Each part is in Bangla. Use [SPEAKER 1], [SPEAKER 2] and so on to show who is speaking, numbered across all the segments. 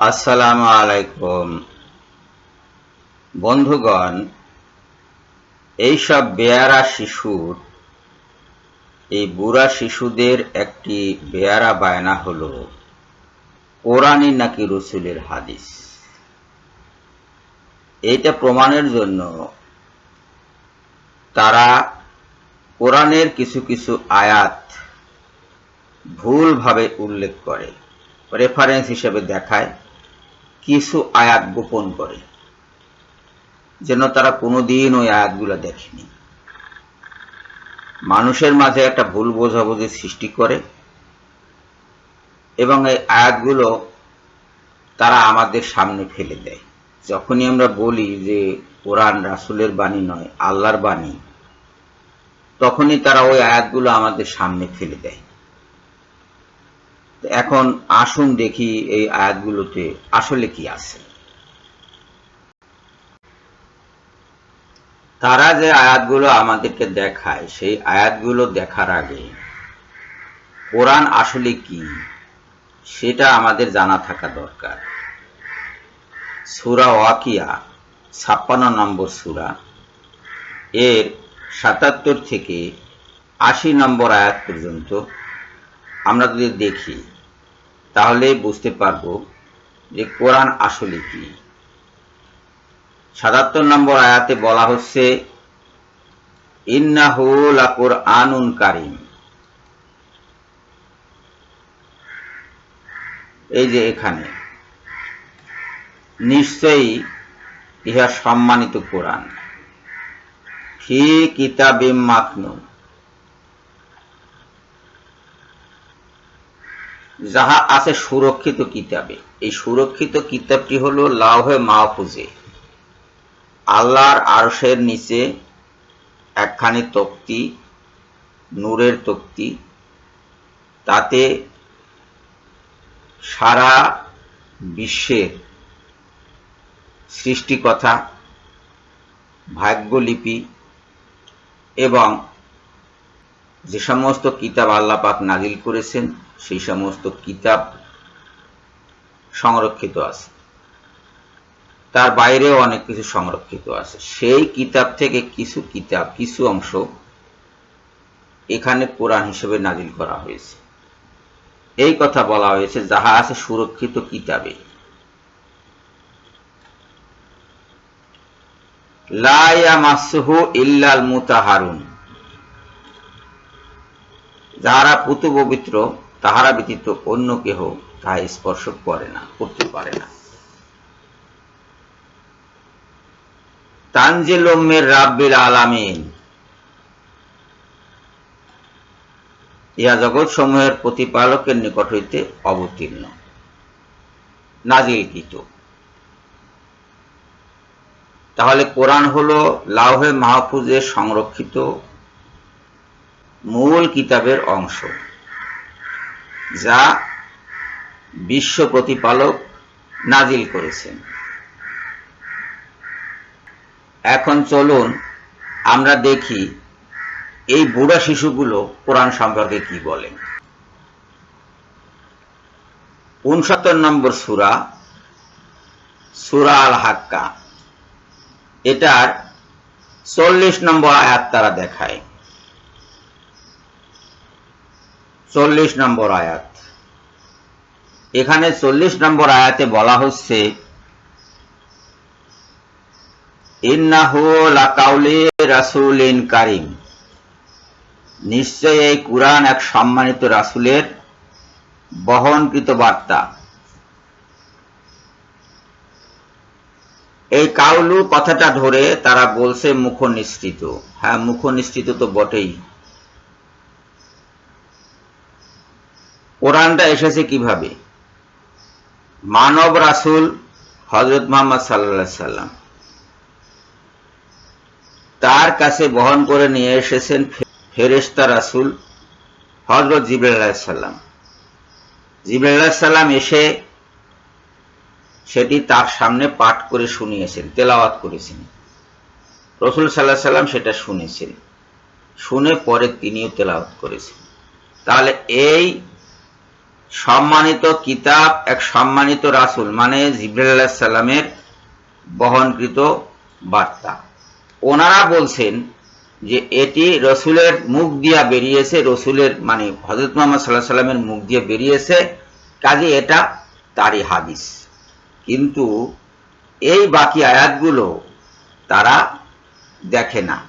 [SPEAKER 1] আসসালামু আলাইকুম। বন্ধুগণ, এইসব বেয়ারা শিশুর এই বুড়া শিশুদের একটি বেয়ারা বায়না হলো কোরআনই নাকি রসুলের হাদিস। এইটা প্রমাণের জন্য তারা কোরআনের কিছু কিছু আয়াত ভুলভাবে উল্লেখ করে রেফারেন্স হিসেবে দেখায়। কিছু আয়াত গোপন করে। যেন তারা কোনোদিন ওই আয়াতগুলো দেখেনি। মানুষের মাঝে একটা ভুল বোঝাবুঝি সৃষ্টি করে এবং এই আয়াতগুলো তারা আমাদের সামনে ফেলে দেয়। যখনই আমরা বলি যে কোরআন রাসুলের বাণী নয়, আল্লাহর বাণী, তখনই তারা ওই আয়াতগুলো আমাদের সামনে ফেলে দেয়। এখন আসুন দেখি এই আয়াতগুলোতে আসলে কি আছে। তারা যে আয়াতগুলো আমাদেরকে দেখায়, সেই আয়াতগুলো দেখার আগে কোরআন আসলে কি, সেটা আমাদের জানা থাকা দরকার। সুরা ওয়াকিয়া, ছাপ্পান্ন নম্বর সুরা, এর সাতাত্তর থেকে আশি নম্বর আয়াত পর্যন্ত আমরা যদি দেখি তাহলে বুঝতে পারব যে কোরআন আসলে কি। সাতাত্তর নম্বর আয়াতে বলা হচ্ছে ইন্নাহুল আনুন কারিম। এই যে এখানে, নিশ্চয়ই ইহা সম্মানিত কোরআন। ফি কিতাবিম মাকনুন যাহা আছে সুরক্ষিত কিতাবে। এই সুরক্ষিত কিতাবটি হলো লাউহে মাহফুজে। আল্লাহর আরশের নিচে একখানি তক্তি, নূরের তক্তি। তাতে সারা বিশ্বের সৃষ্টিকথা, ভাগ্যলিপি এবং যে সমস্ত কিতাব আল্লাপাক নাজিল করেছেন, সেই সমস্ত কিতাব সংরক্ষিত আছে। তার বাইরেও অনেক কিছু সংরক্ষিত আছে। সেই কিতাব থেকে কিছু কিতাব, কিছু অংশ এখানে কোরআন হিসেবে নাজিল করা হয়েছে। এই কথা বলা হয়েছে, যাহা আছে সুরক্ষিত কিতাবে। লায়ামাসহু ইল্লাল মুতাহারুন। যাহারা পুতু পবিত্র তাহারা ব্যতীত অন্য কেহ তাহা স্পর্শ করে না, করতে পারে না। তানজিলুমের রাব্বিল আলামিন। ইহা জগৎ সমূহের প্রতিপালকের নিকট হইতে অবতীর্ণ, নাজিলকৃত। তাহলে কোরআন হলো লাউহে মাহফুজে সংরক্ষিত মূল কিতাবের অংশ, যা বিশ্ব প্রতিপালক নাজিল করেছেন। এখন চলুন আমরা দেখি এই বুড়া শিশুগুলো কোরআন সম্পর্কে কি বলেন উনসত্তর নম্বর সুরা সুরা আল হাক্কা এটার চল্লিশ নম্বর আয়াত তারা দেখায়। চল্লিশ নম্বর আয়াত। এখানে চল্লিশ নম্বর আয়াতে বলা হচ্ছে রাসুলিন কারিম। নিশ্চয় এই কুরআন এক সম্মানিত রাসুলের বহনকৃত বার্তা। এই কাউলু কথাটা ধরে তারা বলছে মুখ নিশ্চিত হ্যাঁ মুখ নিশ্চিত তো বটেই। কোরআনটা এসেছে কীভাবে? মানব রাসুল হজরত মোহাম্মদ সাল্লা সাল্লাম তার কাছে বহন করে নিয়ে এসেছেন ফেরেস্তা রাসুল হজরত জিবরাল্লাম জিবরাল্লাম এসে সেটি তার সামনে পাঠ করে শুনিয়েছেন, তেলাওয়াত করেছেন। রসুল সাল্লাহ সাল্লাম সেটা শুনেছেন। শুনে পরে তিনিও তেলাওয়াত করেছেন। তাহলে এই সম্মানিত কিতাব, এক সম্মানিত রাসূল মানে জিব্রাইল সালামের বহনকৃত বার্তা। ওনারা বলছেন যে এটি রসুলের মুখ দিয়া বেরিয়েছে, রসুলের মানে হজরত মোহাম্মদ সাল্লাহ সাল্লামের মুখ দিয়ে বেরিয়েছে, কাজে এটা তারই হাদিস। কিন্তু এই বাকি আয়াতগুলো তারা দেখে না।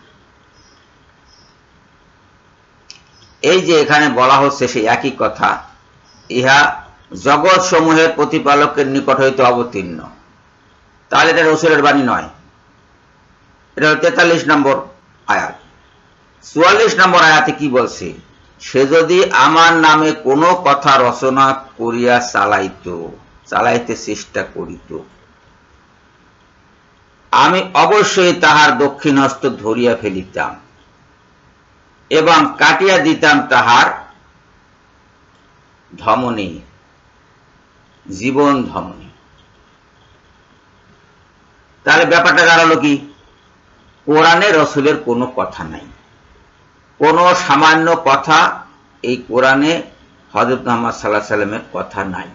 [SPEAKER 1] এই যে এখানে বলা হচ্ছে সেই একই কথা ইহা জগৎ সমূহের প্রতিপালকের নিকট হইতে অবতীর্ণ। তাহলে এটা রসুলের বাণী নয়। এটা তেতাল্লিশ নম্বর আয়াত। চুয়াল্লিশ নম্বর আয়াতে কি বলছে? সে যদি আমার নামে কোনো কথা রচনা করিয়া চালাইত, চালাইতে চেষ্টা করিত, আমি অবশ্যই তাহার দক্ষিণ হস্ত ধরিয়া ফেলিতাম এবং কাটিয়া দিতাম তাহার ধমনী, জীবন ধমনী। তাহলে ব্যাপারটা দাঁড়াল কি? কোরআনে রসুলের কোনো কথা নাই। কোনো সামান্য কথা এই কোরআনে হজরত মোহাম্মদ সাল্লাহ সাল্লামের কথা নাই।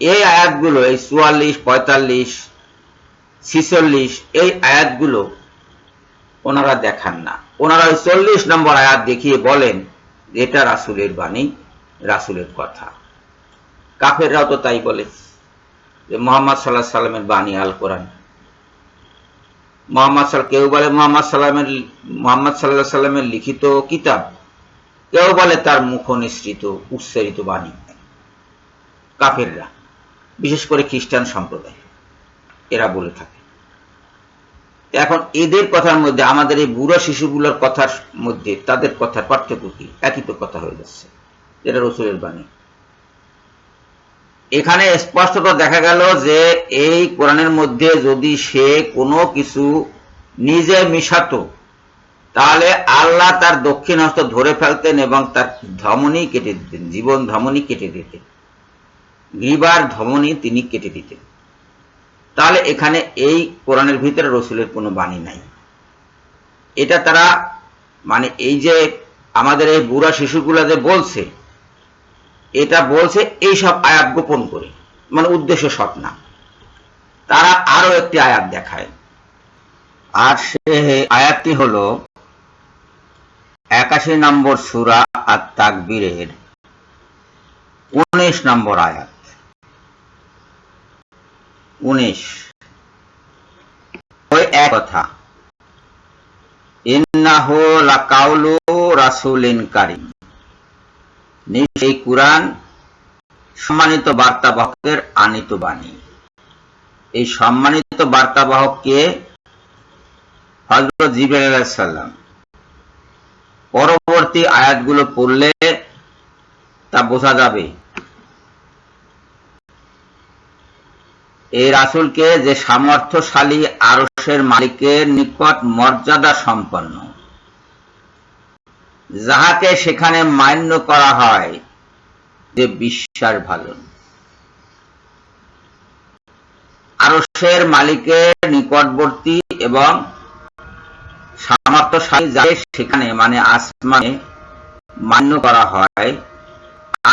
[SPEAKER 1] এই আয়াতগুলো, এই চুয়াল্লিশ, পঁয়তাল্লিশ, ছিচল্লিশ, এই আয়াতগুলো ওনারা দেখান না। ওনারা ওই চল্লিশ নম্বর আয়াত দেখিয়ে বলেন এটা রাসুলের বাণী, রাসুলের কথা। কাফেররাও তো তাই বলে যে মোহাম্মদ সাল্লাহ সাল্লামের বাণী আল কোরআন। মোহাম্মদ সাল, কেউ বলে মোহাম্মদ সাল্লামের মোহাম্মদ সাল্লাহ সাল্লামের লিখিত কিতাব। কেউ বলে তার মুখ নিঃসৃত উচ্চারিত বাণী। কাফেররা, বিশেষ করে খ্রিস্টান সম্প্রদায়, এরা বলে থাকে। এখন এদের কথার মধ্যে, আমাদের এই বুড়ো শিশুগুলোর কথার মধ্যে তাদের কথার পার্থক্য কি? একই তো কথা হয়ে যাচ্ছে। যেটা রসুলের বাণী। এখানে স্পষ্টত দেখা গেল যে এই কোরআনের মধ্যে যদি সে কোনো কিছু নিজে মিশাত, তাহলে আল্লাহ তার দক্ষিণ হস্ত ধরে ফেলতেন এবং তার ধমনী কেটে দিতেন, জীবন ধমনী কেটে দিতেন। গ্রীবার ধমনী তিনি কেটে দিতেন। তাহলে এখানে এই কোরআনের ভিতরে রসুলের কোনো বাণী নাই। এটা তারা মানে এই যে আমাদের এই বুড়া শিশুগুলা যে বলছে, এটা বলছে এই সব আয়াত গোপন করে মানে উদ্দেশ্য সৎ না। তারা আরও একটি আয়াত দেখায়। আর সে আয়াতটি হলো, একাশি নম্বর সুরা আর তাকবীরের উনিশ নম্বর আয়াত। উনিশ। এক কথা। ইন্নাহু কুরআন সম্মানিত বার্তাবাহকের আনিত বাণী। এই সম্মানিত বার্তাবাহক কে? হযরত জিবরাইল আলাইহিস পরবর্তী আয়াতগুলো পড়লে তা বোঝা যাবে এই রাসূলকে যে সামর্থ্যশালী আরশের মালিকের নিকট মর্যাদা সম্পন্ন। যাহাকে সেখানে মান্য করা হয়, যে বিশ্বাস ভালো। আরশের মালিকের নিকটবর্তী এবং সামর্থ্যশালী যাকে সেখানে মানে আসমানে মান্য করা হয়,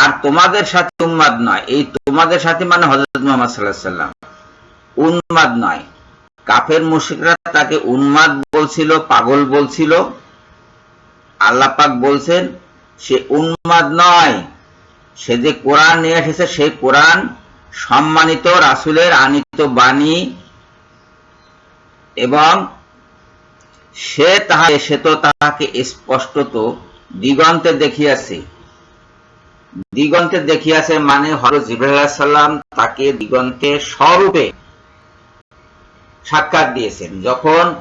[SPEAKER 1] আর তোমাদের সাথে উন্মাদ নয়। এই তোমাদের সাথে মানে হজরত মোহাম্মদ সাল্লাহ সাল্লাম উন্মাদ নয়। কাফের মুশিকরা তাকে উন্মাদ বলছিল, পাগল বলছিল। আল্লাপাক বলছেন, সে উন্মাদ নয়। সে যে কোরআন নিয়ে এসেছে, সেই কোরআন সম্মানিত রাসুলের আনিত বাণী এবং সে তাহা, সে তো তাহাকে স্পষ্টত দিগন্তে দেখিয়াছে। দিগন্তে দেখিয়াছে মানে হরত জিব্রাহ সাল্লাম তাকে দিগন্তে স্বরূপে সাক্ষাৎ দিয়েছেন। যখন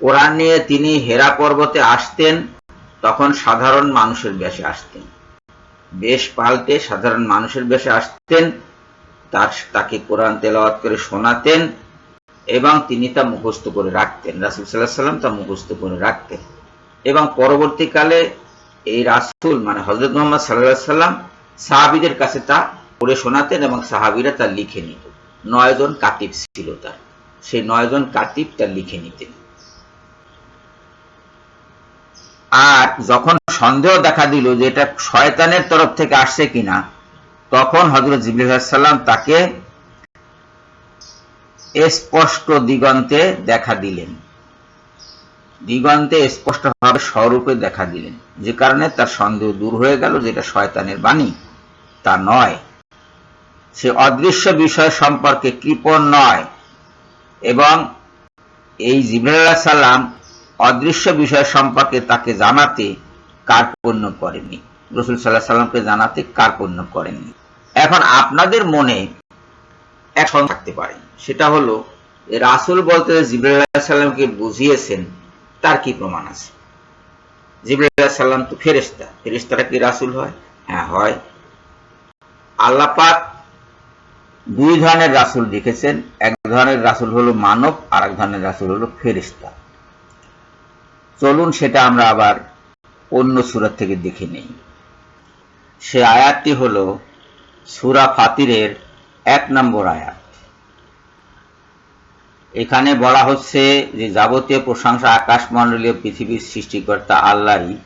[SPEAKER 1] কোরআন নিয়ে তিনি হেরা পর্বতে আসতেন, তখন সাধারণ মানুষের বেশে আসতেন। বেশ পাল্টে সাধারণ মানুষের বেশে আসতেন, তার তাকে কোরআন তেলাওয়াত করে শোনাতেন এবং তিনি তা মুখস্থ করে রাখতেন। রাসুল সাল্লাহ সাল্লাম তা মুখস্থ করে রাখতেন। এবং পরবর্তীকালে এই রাসুল মানে হজরত মোহাম্মদ সাল্লাহ সাল্লাম সাহাবিদের কাছে তা পড়ে শোনাতেন এবং সাহাবিরা তা লিখে নিত। নয়জন কাতিব ছিল তার। সেই নয়জন কাতিব তা লিখে নিতেন। আর যখন সন্দেহ দেখা দিল যে এটা শয়তানের তরফ থেকে আসছে কিনা, তখন হজরত জিবরিল তাকে স্পষ্ট দিগন্তে দেখা দিলেন। দিগন্তে স্পষ্টভাবে স্বরূপে দেখা দিলেন। যে কারণে তার সন্দেহ দূর হয়ে গেল যেটা শয়তানের বাণী। তা নয়। সে অদৃশ্য বিষয় সম্পর্কে কৃপণ নয়। এবং এই জিবরাল্লাহ সাল্লাম অদৃশ্য বিষয় সম্পর্কে তাকে জানাতে কার্পণ্য করেনি। রসুল সাল্লাহ সাল্লামকে জানাতে কার্পণ্য করেননি এখন আপনাদের মনে এখন থাকতে পারে। সেটা হলো রাসুল বলতে জিবরাল্লাহ সাল্লামকে বুঝিয়েছেন, তার কি প্রমাণ আছে? জিবরাল্লাহ সাল্লাম তো ফেরেস্তা ফেরেস্তারা কি রাসুল হয়? হ্যাঁ হয়। আল্লাপাক দুই ধরনের রাসুল লিখেছেন, এক ধরনের রাসুল হলো মানব আর এক ধরনের রাসুল হলো ফেরিস্তা চলুন সেটা আমরা আবার অন্য সুরাত থেকে দেখে নেই। সে আয়াতটি হলো সুরা ফাতিরের এক নম্বর আয়াত। এখানে বলা হচ্ছে যে যাবতীয় প্রশংসা আকাশমণ্ডলীয় পৃথিবীর সৃষ্টিকর্তা আল্লাহরই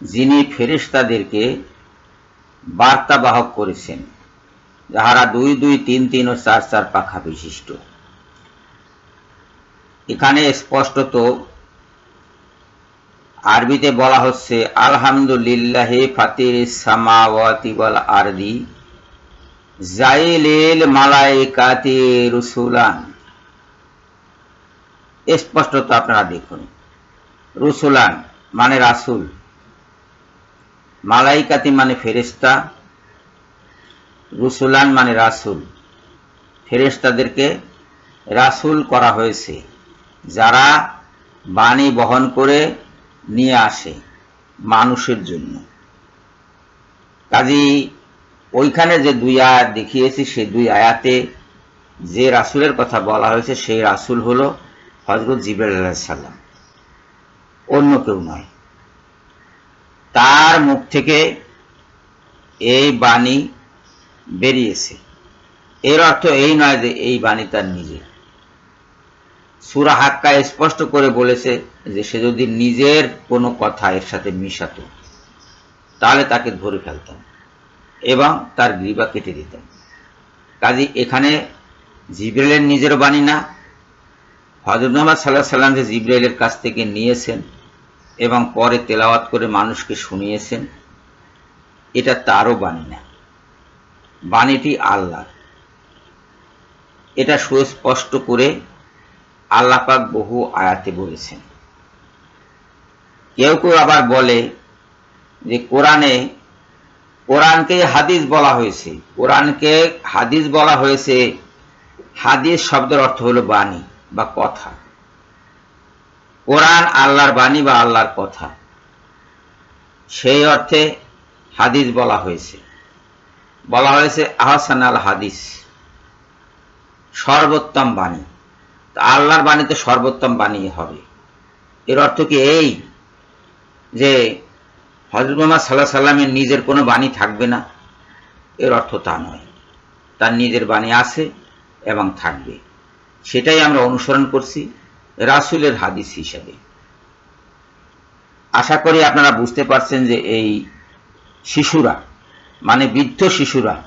[SPEAKER 1] যিনি ফেরিস্তাদেরকে বার্তাবাহক করেছেন। যাহারা দুই দুই, তিন তিন ও চার চার পাখা বিশিষ্ট। এখানে স্পষ্টত আরবিতে বলা হচ্ছে, আলহামদুলিল্লাহ ফাতির সামাওয়াতি আরদি জাইলিল মালাইকাতি রুসুলান। স্পষ্টত আপনারা দেখুন, রুসুলান মানে রাসুল, মালাইকাতি মানে ফেরেস্তা রুসুলান মানে রাসুল। ফেরেস্তাদেরকে রাসুল করা হয়েছে, যারা বাণী বহন করে নিয়ে আসে মানুষের জন্য। কাজী ওইখানে যে দুই আয়াত দেখিয়েছি সেই দুই আয়াতে যে রাসুলের কথা বলা হয়েছে, সেই রাসুল হলো হজরত জিবর সাল্লাম অন্য কেউ নয়। তার মুখ থেকে এই বাণী বেরিয়েছে। এর অর্থ এই নয় যে এই বাণী তার নিজের। সুরা হাক্কা স্পষ্ট করে বলেছে যে সে যদি নিজের কোনো কথা এর সাথে মিশাত, তাহলে তাকে ধরে ফেলতাম এবং তার গ্রীবা কেটে দিতাম। কাজী এখানে জিব্রাইলের নিজের বাণী না। হজরত মোহাম্মদ সাল্লাহ সাল্লাম যে জিব্রাইলের কাছ থেকে নিয়েছেন এবং পরে তেলাওয়াত করে মানুষকে শুনিয়েছেন, এটা তারও বাণী না। বাণীটি আল্লাহ। এটা সুস্পষ্ট করে আল্লাপাক বহু আয়াতে বলেছেন। কেউ কেউ আবার বলে যে কোরআনে, কোরআনকে হাদিস বলা হয়েছে। কোরআনকে হাদিস বলা হয়েছে, হাদিস শব্দের অর্থ হলো বাণী বা কথা। কোরআন আল্লাহর বাণী বা আল্লাহর কথা। সেই অর্থে হাদিস বলা হয়েছে। বলা হয়েছে, আহসান আল হাদিস, সর্বোত্তম বাণী। তা আল্লাহর বাণীতে সর্বোত্তম বাণী হবে। এর অর্থ কি এই যে হজরত মোহাম্মদ সাল্লাহ সাল্লামের নিজের কোনো বাণী থাকবে না? এর অর্থ তা নয়। তার নিজের বাণী আছে এবং থাকবে। সেটাই আমরা অনুসরণ করছি রাসুলের হাদিস হিসাবে। আশা করি আপনারা বুঝতে পারছেন যে এই শিশুরা মানে বৃদ্ধ শিশুরা,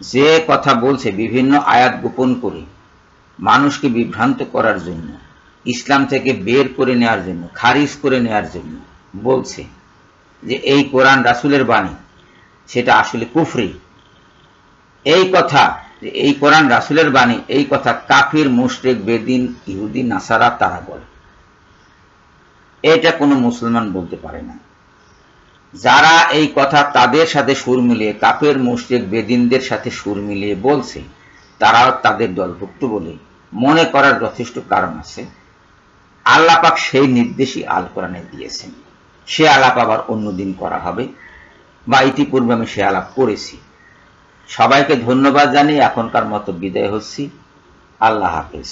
[SPEAKER 1] যে কথা বলছে বিভিন্ন আয়াত গোপন করে, মানুষকে বিভ্রান্ত করার জন্য, ইসলাম থেকে বের করে নেওয়ার জন্য, খারিজ করে নেওয়ার জন্য বলছে যে এই কোরআন রাসুলের বাণী, সেটা আসলে কুফরি। এই কথা, যে এই কোরআন রাসুলের বাণী, এই কথা কাফির, মুশরেক, বেদিন, ইহুদি, নাসারা তারা বলে। এটা কোনো মুসলমান বলতে পারে না। যারা এই কথা তাদের সাথে সুর মিলিয়ে কাপের মুশরিক, বেদিনদের সাথে সুর মিলিয়ে বলছে, তারাও তাদের দলভুক্ত বলে মনে করার যথেষ্ট কারণ আছে। আল্লাপাক সেই নির্দেশই আল কোরআনে দিয়েছেন। সে আলাপ আবার অন্যদিন করা হবে বা ইতিপূর্বে আমি সে আলাপ করেছি। সবাইকে ধন্যবাদ জানিয়ে এখনকার মতো বিদায় হচ্ছি। আল্লাহ হাফেজ।